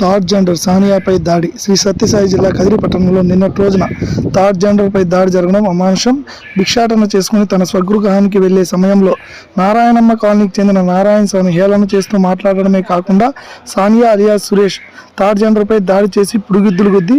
Third gender సానియాపై దాడి. శ్రీ సత్యసాయి జిల్లా కదిరి పట్టణంలో నిన్నటి రోజున థర్డ్ జెండర్పై దాడి జరగడం అమానుషం. భిక్షాటన చేసుకుని తన స్వగృహానికి వెళ్ళే సమయంలో నారాయణమ్మ కాలనీకి చెందిన నారాయణ స్వామి హేళన చేస్తూ మాట్లాడడమే కాకుండా సానియా అలియా సురేష్ థర్డ్ జెండర్పై దాడి చేసి పుడుగిద్దులు గుద్ది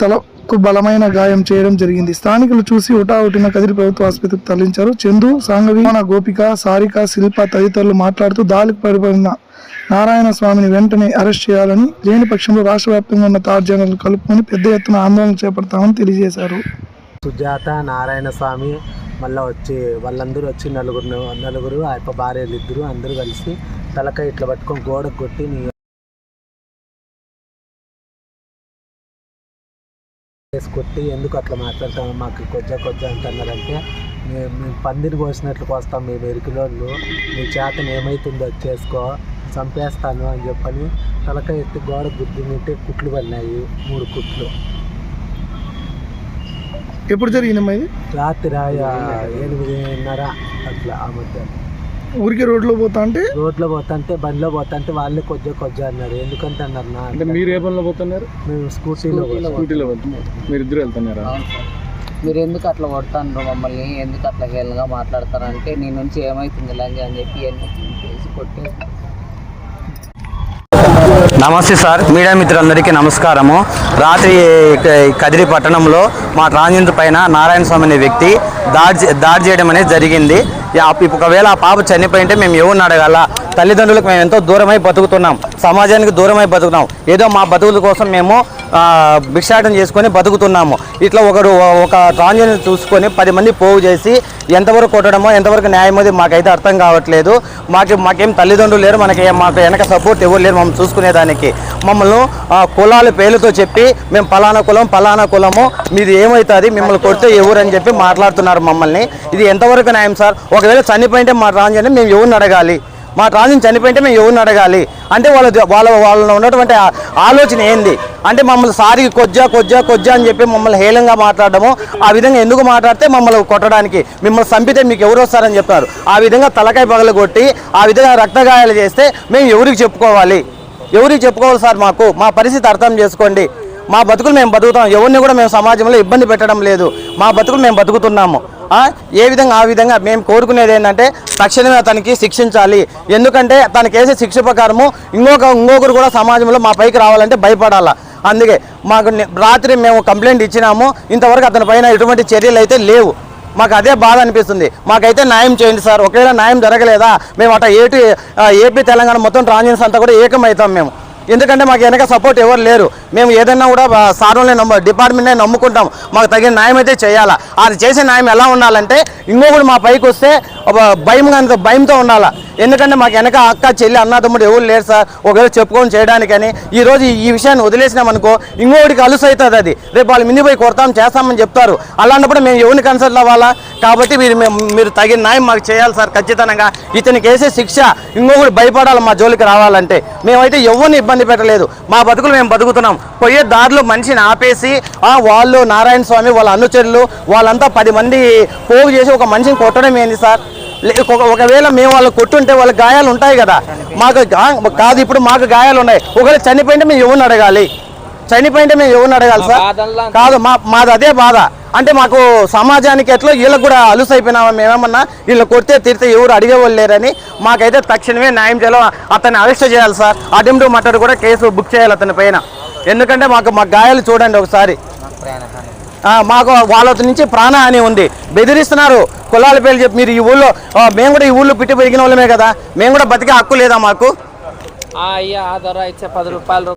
తలకు బలమైన గాయం చేయడం జరిగింది. స్థానికులు చూసి హుటాహుటిన కదిరి ప్రభుత్వ ఆసుపత్రికి తరలించారు. చందు సాంగవి మన గోపిక సారిక శిల్ప తదితరులు మాట్లాడుతూ దాడికి పడిపోయిన నారాయణ స్వామిని వెంటనే అరెస్ట్ చేయాలని లేని పక్షంలో రాష్ట్ర వ్యాప్తంగా ఉన్న తార్ జనరల్ కలుపుకొని పెద్ద ఎత్తున ఆందోళన చేపడతామని తెలియజేశారు. సుజాత నారాయణ స్వామి మళ్ళీ వచ్చి వాళ్ళందరూ వచ్చి నలుగురు నలుగురు ఆ యొక్క భార్యలు ఇద్దరు అందరూ కలిసి తలకాయ ఇట్లా పట్టుకొని గోడకు కొట్టి వేసి కొట్టి ఎందుకు అట్లా మాట్లాడతాము మాకు కొజ్జా కొజ్జా అంటున్నారంటే మేము మేము పందిరి కోసినట్లు కోస్తాం మేము ఎరికిలోళ్ళు మీ చేతను ఏమవుతుందో చేసుకో చంపేస్తాను అని చెప్పని తలకాయ ఎత్తి గోడ గుద్ది నింటే కుట్లు పడినాయి మూడు కుట్లు. ఎప్పుడు జరిగిందమ్మా ఇది? రాత్రి ఎనిమిదిన్నర అట్లా ఆ మధ్య ఊరికి రోడ్లో పోతా అంటే? రోడ్లో పోతుంటే బండిలో పోతుంటే వాళ్ళే కొద్దిగా కొద్దిగా అన్నారు. ఎందుకంటే అన్నారు నా అంటే మీరు ఏ పనిలో పోతున్నారు? మేము స్కూటీలో. స్కూటీలో పోతున్నారు మీరు ఇద్దరు వెళ్తున్నారా? మీరు ఎందుకు అట్లా కొడతాను మమ్మల్ని? ఎందుకు అట్లా హేళనగా మాట్లాడతారంటే నీ నుంచి ఏమవుతుంది ఇలాగే అని చెప్పి ఎన్ని చేసి కొట్టేసి. నమస్తే సార్. మీడియా మిత్రులందరికీ నమస్కారము. రాత్రి కదిరి పట్టణంలో మా ట్రాన్జెండర్ పైన నారాయణ స్వామి అనే వ్యక్తి దాడి దాడి చేయడం అనేది జరిగింది. ఒకవేళ ఆ పాప చనిపోయింటే మేము ఎవరిని అడగాల? తల్లిదండ్రులకు మేము ఎంతో దూరమై బతుకుతున్నాం. సమాజానికి దూరమై బతుకున్నాం ఏదో మా బతుకుల కోసం మేము భిక్షాటం చేసుకొని బతుకుతున్నాము. ఇట్లా ఒకరు ఒక ట్రాన్జెండర్ చూసుకొని పది మంది పోగు చేసి ఎంతవరకు కొట్టడమో ఎంతవరకు న్యాయమో మాకైతే అర్థం కావట్లేదు. మాకు మాకేం తల్లిదండ్రులు లేరు మనకి మాకు వెనక సపోర్ట్ ఎవరు లేరు మమ్మల్ని చూసుకునేదానికి. మమ్మల్ని కులాల పేర్లతో చెప్పి మేము పలానా కులం పలానా కులము మీది ఏమవుతుంది మిమ్మల్ని కొడితే ఎవరు అని చెప్పి మాట్లాడుతున్నారు మమ్మల్ని. ఇది ఎంతవరకు న్యాయం సార్? ఒకవేళ చనిపోయింటే మా ట్రాన్జెండర్ మేము ఎవరిని అడగాలి? మా ట్రాన్జెండర్ చనిపోయింటే మేము ఎవరిని అడగాలి? అంటే వాళ్ళ వాళ్ళ వాళ్ళలో ఉన్నటువంటి ఆలోచన ఏంది? అంటే మమ్మల్ని సారి కొజ్జా కొజ్జా కొజ్జా అని చెప్పి మమ్మల్ని హేళంగా మాట్లాడడము ఆ విధంగా ఎందుకు మాట్లాడితే మమ్మల్ని కొట్టడానికి మిమ్మల్ని చంపితే మీకు ఎవరు వస్తారని చెప్తారు ఆ విధంగా తలకాయ పగలు కొట్టి ఆ విధంగా రక్తగాయాలు చేస్తే మేము ఎవరికి చెప్పుకోవాలి? ఎవరికి చెప్పుకోవాలి సార్ మాకు? మా పరిస్థితి అర్థం చేసుకోండి. మా బతుకులు మేము బతుకుతాం. ఎవరిని కూడా మేము సమాజంలో ఇబ్బంది పెట్టడం లేదు. మా బతుకులు మేము బతుకుతున్నాము. ఏ విధంగా ఆ విధంగా మేము కోరుకునేది ఏంటంటే తక్షణమే అతనికి శిక్షించాలి. ఎందుకంటే తనకి వేసే శిక్ష ప్రకారము ఇంకొక ఇంకొకరు కూడా సమాజంలో మా పైకి రావాలంటే భయపడాలా? అందుకే మాకు రాత్రి మేము కంప్లైంట్ ఇచ్చినాము. ఇంతవరకు అతని పైన ఎటువంటి చర్యలు అయితే లేవు. మాకు అదే బాధ అనిపిస్తుంది. మాకైతే న్యాయం చేయండి సార్. ఒకవేళ న్యాయం జరగలేదా? మేము అట్లా ఏటు ఏపీ తెలంగాణ మొత్తం ట్రాన్జెన్స్ అంతా కూడా ఏకమవుతాం మేము. ఎందుకంటే మాకు వెనక సపోర్ట్ ఎవరు లేరు. మేము ఏదైనా కూడా సార్ని నమ్మ డిపార్ట్మెంట్నే నమ్ముకుంటాం. మాకు తగిన న్యాయం అయితే చేయాలా? అది చేసే న్యాయం ఎలా ఉండాలంటే ఇంకొకటి మా పైకి వస్తే భయం భయంతో ఉండాలా? ఎందుకంటే మాకు వెనక అక్క చెల్లి అన్నదమ్ముడు ఎవరు లేరు సార్. ఒకవేళ చెప్పుకొని చేయడానికని ఈ రోజు ఈ విషయాన్ని వదిలేసినాం అనుకో అలుసు అవుతుంది అది. రేపు వాళ్ళు మింది పోయి కొడతాం చేస్తామని చెప్తారు. అలాంటప్పుడు మేము ఎవరిని కన్సల్ట్ అవ్వాలా? కాబట్టి మీరు మేము- మీరు తగిన న్యాయం మాకు చేయాలి సార్ ఖచ్చితంగా. ఇతనికి వేసే శిక్ష ఇంకొకటి భయపడాలి మా జోలికి రావాలంటే. మేమైతే ఎవరిని ఇబ్బంది పెట్టలేదు. మా బతుకులు మేము బతుకుతున్నాం. పోయే దారిలో మనిషిని ఆపేసి వాళ్ళు నారాయణ స్వామి వాళ్ళ అనుచరులు వాళ్ళంతా పది మంది పోగు చేసి ఒక మనిషిని కొట్టడం ఏంది సార్? ఒకవేళ మేము వాళ్ళు కొట్టుంటే వాళ్ళ గాయాలు ఉంటాయి కదా. మాకు కాదు ఇప్పుడు మాకు గాయాలు ఉన్నాయి. ఒకవేళ చనిపోయింటే మేము ఎవరిని అడగాలి? చనిపోయింటే మేము ఎవరిని అడగాలి సార్? కాదు మా మాది అదే బాధ. అంటే మాకు సమాజానికి ఎట్లా వీళ్ళకి కూడా అలుసు అయిపోయినామా మేమేమన్నా? వీళ్ళు కొడితే తిరితే ఎవరు అడిగేవాళ్ళు లేరని మాకైతే తక్షణమే న్యాయం చేయాలి. అతన్ని అరెస్ట్ చేయాలి సార్. అటెంప్ట్ మటర్ కూడా కేసు బుక్ చేయాలి అతని పైన. ఎందుకంటే మాకు మా గాయాలు చూడండి ఒకసారి. మాకు వాళ్ళ నుంచి ప్రాణహాని ఉంది. బెదిరిస్తున్నారు. కులాల పేర్లు చెప్పి మీరు ఈ ఊళ్ళో మేము కూడా ఈ ఊళ్ళో పిట్టి పెరిగిన వాళ్ళమే కదా. మేము కూడా బతికే హక్కు లేదా మాకు? అయ్యా ఆ ఇచ్చే పది రూపాయలు